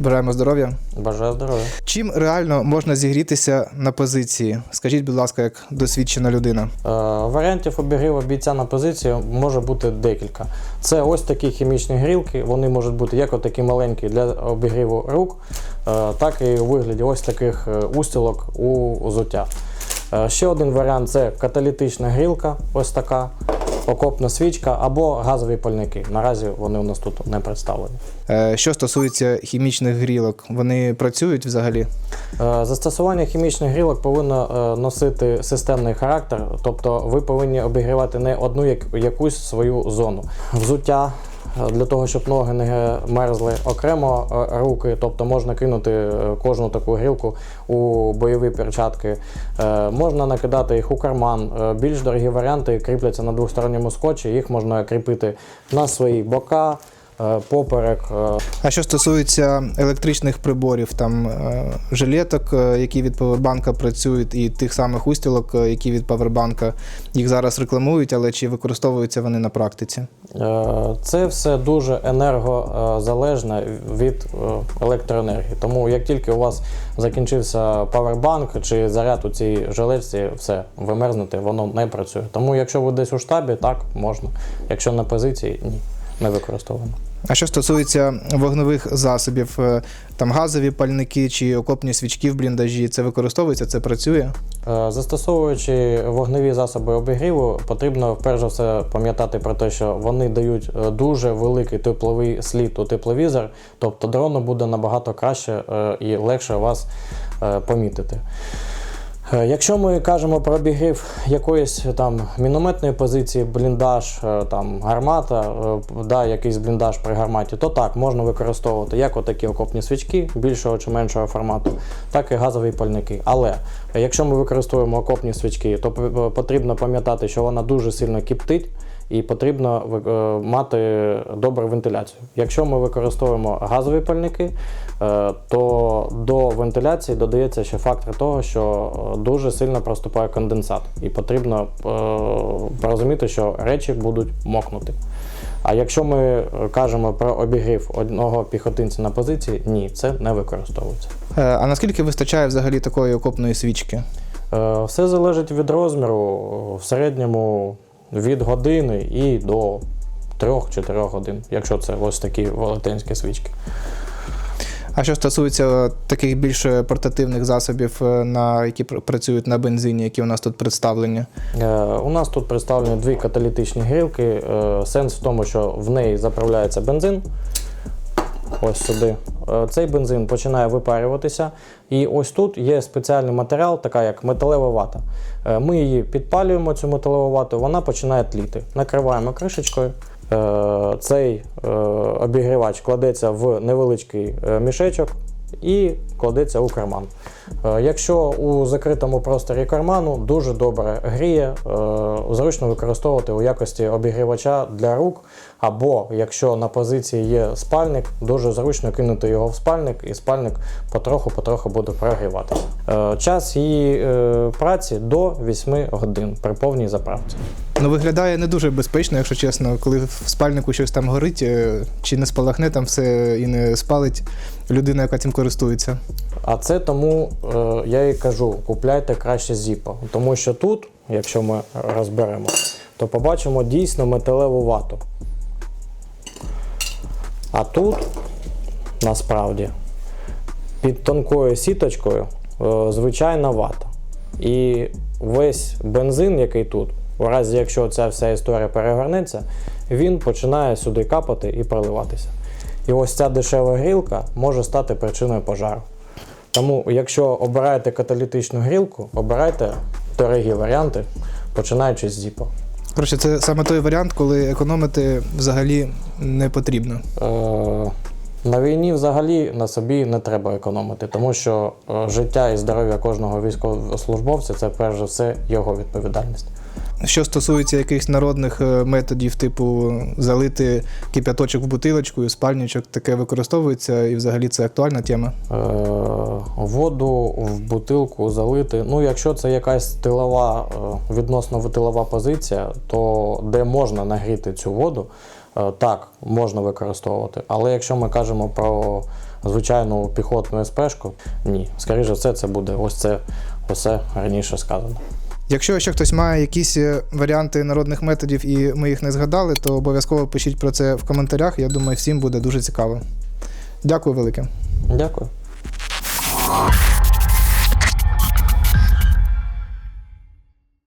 Бажаємо здоров'я. Бажаю здоров'я. Чим реально можна зігрітися на позиції? Скажіть, будь ласка, як досвідчена людина. Е, варіантів обігріву бійця на позицію може бути декілька. Це ось такі хімічні грілки. Вони можуть бути як отакі маленькі для обігріву рук, е, так і у вигляді ось таких е, устілок у взуття. Е, Ще один варіант це каталітична грілка, ось така, окопна свічка або газові пальники. Наразі вони у нас тут не представлені. Е, Що стосується хімічних грілок, вони працюють взагалі? Е, Застосування хімічних грілок повинно е, носити системний характер, тобто ви повинні обігрівати не одну як- якусь свою зону. Взуття для того, щоб ноги не мерзли окремо е, руки, тобто можна кинути е, кожну таку грілку у бойові перчатки. Е, Можна накидати їх у карман. Е, Більш дорогі варіанти кріпляться на двосторонньому скотчі, їх можна кріпити на свої бока, е, поперек. е, А що стосується електричних приборів, там е, жилеток, е, які від павербанка працюють, і тих самих устілок, е, які від павербанка, їх зараз рекламують, але чи використовуються вони на практиці? Е, Це все дуже енергозалежне від е, електроенергії. Тому як тільки у вас закінчився павербанк чи заряд у цій жилетці, все, ви мерзнете, воно не працює. Тому якщо ви десь у штабі, так можна. Якщо на позиції, ні, не використовуємо. А що стосується вогневих засобів, е, там газові пальники чи окопні свічки в бліндажі, це використовується, це працює? Е, Застосовуючи вогневі засоби обігріву, потрібно перш за все пам'ятати про те, що вони дають е, дуже великий тепловий слід у тепловізор, тобто дрону буде набагато краще і легше вас помітити. Е, Якщо ми кажемо про обігрів якоїсь там мінометної позиції, бліндаж, е, там гармата, е, да, якийсь бліндаж при гарматі, то так можна використовувати як отакі окопні свічки більшого чи меншого формату, так і газові пальники. Але е, якщо ми використовуємо окопні свічки, то потрібно пам'ятати, що вона дуже сильно кіптить. І потрібно е, мати добру вентиляцію. Якщо ми використовуємо газові пальники, е, то до вентиляції додається ще фактор того, що е, дуже сильно проступає конденсат, і потрібно порозуміти, що речі будуть мокнути. А якщо ми кажемо про обігрів одного піхотинця на позиції, ні, це не використовується. А наскільки вистачає взагалі такої окопної свічки? Все залежить від розміру, в середньому від години і до 3-4 годин, якщо це ось такі велетенські свічки. А що стосується таких більш портативних засобів, е, на які працюють на бензині, які у нас тут представлені? Е, У нас тут представлені дві каталітичні грілки. Е, Сенс в тому, що в неї заправляється бензин. Ось сюди. Е, Цей бензин починає випарюватися. І ось тут є спеціальний матеріал, така як металева вата. Е, Ми її підпалюємо, цю металеву вату, вона починає тліти. Накриваємо кришечкою. Е, Цей обігрівач кладеться в невеличкий мішечок і кладеться у карман. Е, Якщо у закритому просторі карману дуже добре гріє, е, зручно використовувати у якості обігрівача для рук, або якщо на позиції є спальник, дуже зручно кинути його в спальник, і спальник потроху-потроху буде прогріватися. Е, Час її праці до 8 годин при повній заправці. Ну, виглядає не дуже безпечно, якщо чесно, коли в спальнику щось там горить, е, чи не спалахне там все і не спалить людина, яка цим користується. А це тому е, я і кажу: купляйте краще Zippo. Тому що тут, якщо ми розберемо, то побачимо дійсно металеву вату. А тут насправді під тонкою сіточкою е, звичайна вата. І весь бензин, який тут, у разі якщо ця вся історія перегорнеться, він починає сюди капати і проливатися. І ось ця дешева грілка може стати причиною пожару. Тому, якщо обираєте каталітичну грілку, обирайте дорогі варіанти, починаючи з Zippo. Коротше, це саме той варіант, коли економити взагалі не потрібно. Е, на війні взагалі на собі не треба економити, тому що е, життя і здоров'я кожного військовослужбовця це перш за все його відповідальність. Що стосується якихось народних е, методів, типу залити кип'яточок в бутилочку, і спальничок, таке використовується, і взагалі це актуальна тема. Е, воду в бутилку залити. Ну, якщо це якась тилова, е, відносно тилова позиція, то де можна нагріти цю воду, е, так, можна використовувати. Але якщо ми кажемо про звичайну піхотну СПшку, ні. Скоріше все, це буде ось це усе раніше сказано. Якщо ще хтось має якісь е, варіанти народних методів і ми їх не згадали, то обов'язково пишіть про це в коментарях. Я думаю, всім буде дуже цікаво. Дякую велике. Дякую.